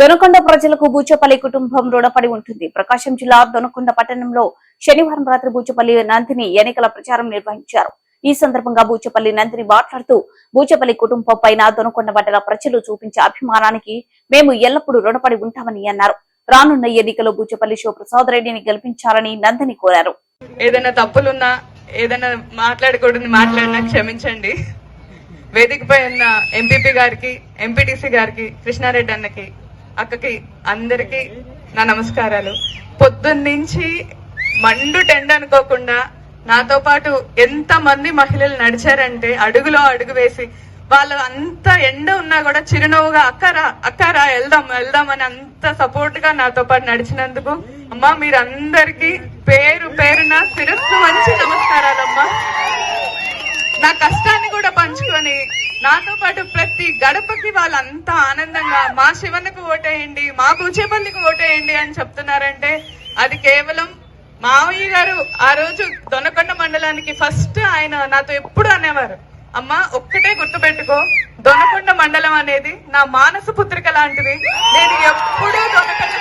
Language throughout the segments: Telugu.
దొనకొండ ప్రజలకు బూచపల్లి కుటుంబం రుణపడి ఉంటుంది. ప్రకాశం జిల్లా దొనకొండ పట్టణంలో శనివారం రాత్రి బూచపల్లి నందిని ఎన్నికల ప్రచారం నిర్వహించారు. ఈ సందర్భంగా బూచపల్లి నందిని మాట్లాడుతూ బూచపల్లి కుటుంబం పైన దొనకొండ మండల ప్రజలు చూపించే అభిమానానికి మేము ఎల్లప్పుడూ రుణపడి ఉంటామని అన్నారు. రానున్న ఎన్నికలో బూచపల్లి శివప్రసాద్ రెడ్డిని గెలిపించాలని నందిని కోరారు. ఏదైనా తప్పులున్నా ఏదైనా మాట్లాడకూడదు మాట్లాడినా క్షమించండి. వేదికపై ఉన్న ఎంపీపీ గారికి ఎంపీటీసీ గారికి కృష్ణారెడ్డి అన్నకి అక్కకి అందరికి నా నమస్కారాలు. పొద్దున్నుంచి మండు టెండ్ అనుకోకుండా నాతో పాటు ఎంత మంది మహిళలు నడిచారంటే అడుగులో అడుగు వేసి వాళ్ళు అంత ఎండ ఉన్నా కూడా చిరునవ్వుగా అక్కరా అక్కరా వెళ్దాం వెళ్దాం అని అంత సపోర్ట్గా నాతో పాటు నడిచినందుకు అమ్మా మీరందరికీ పేరు పేరున శిరస్సు మంచి నమస్కారాలమ్మా నా కష్టాన్ని కూడా నాతో పాటు ప్రతి గడపకి వాళ్ళంతా ఆనందంగా మా శివన్కు ఓటేయండి మా కూచేపల్లికి ఓటేయండి అని చెప్తున్నారంటే అది కేవలం మావయ్య గారు ఆ రోజు దొనకొండ మండలానికి ఫస్ట్ ఆయన నాతో ఎప్పుడు అనేవారు. అమ్మ ఒక్కటే గుర్తుపెట్టుకో దొనకొండ మండలం అనేది నా మానస పుత్రిక లాంటిది. నేను ఎప్పుడూ దొనకొండ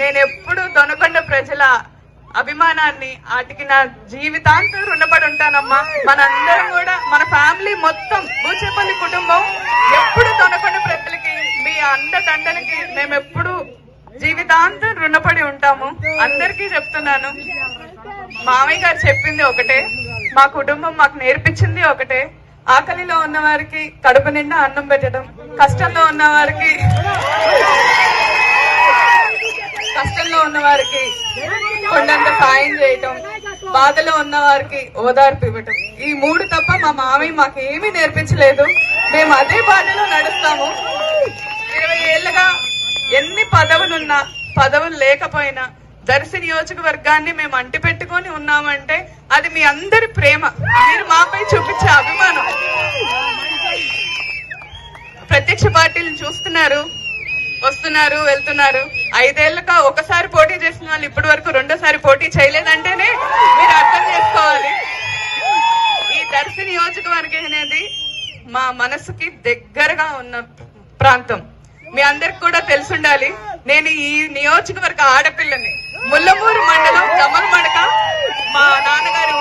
నేను ఎప్పుడు దొనకొండ ప్రజల అభిమానాన్ని వాటికి నా జీవితాంతం రుణపడి ఉంటానమ్మా మనందరం కూడా మన ఫ్యామిలీ మొత్తం బూచేపల్లి కుటుంబం ఎప్పుడు దొనకొండ ప్రజలకి మీ అండదండలకి మేము ఎప్పుడు జీవితాంతం రుణపడి ఉంటాము. అందరికీ చెప్తున్నాను. మామయ్య గారు చెప్పింది ఒకటే. మా కుటుంబం మాకు నేర్పించింది ఒకటే. ఆకలిలో ఉన్న వారికి కడుపు నిండా అన్నం పెట్టడం కష్టంలో ఉన్న వారికి చేయటం బాధలో ఉన్న వారికి ఓదార్పు ఇవ్వటం. ఈ మూడు తప్ప మా మామయ్య మాకేమీ నేర్పించలేదు. మేము అదే బాధలో నడుస్తాము. ఇరవై ఏళ్ళుగా ఎన్ని పదవులున్నా పదవులు లేకపోయినా దర్శి నియోజకవర్గాన్ని మేము అంటి పెట్టుకొని ఉన్నామంటే అది మీ అందరి ప్రేమ. మీరు మాపై చూపించే అభిమానం. ప్రత్యక్ష పార్టీలు చూస్తున్నారు. వస్తున్నారు వెళ్తున్నారు. ఐదేళ్ళుగా ఒకసారి పోటీ చేసిన వాళ్ళు ఇప్పటి వరకు రెండోసారి పోటీ చేయలేదంటేనే మీరు అర్థం చేసుకోవాలి. ఈ దర్శి నియోజకవర్గం అనేది మా మనసుకి దగ్గరగా ఉన్న ప్రాంతం. మీ అందరికి కూడా తెలుసుండాలి. నేను ఈ నియోజకవర్గ ఆడపిల్లని. ముల్లమూరు మండలం కమల్ మా నాన్నగారి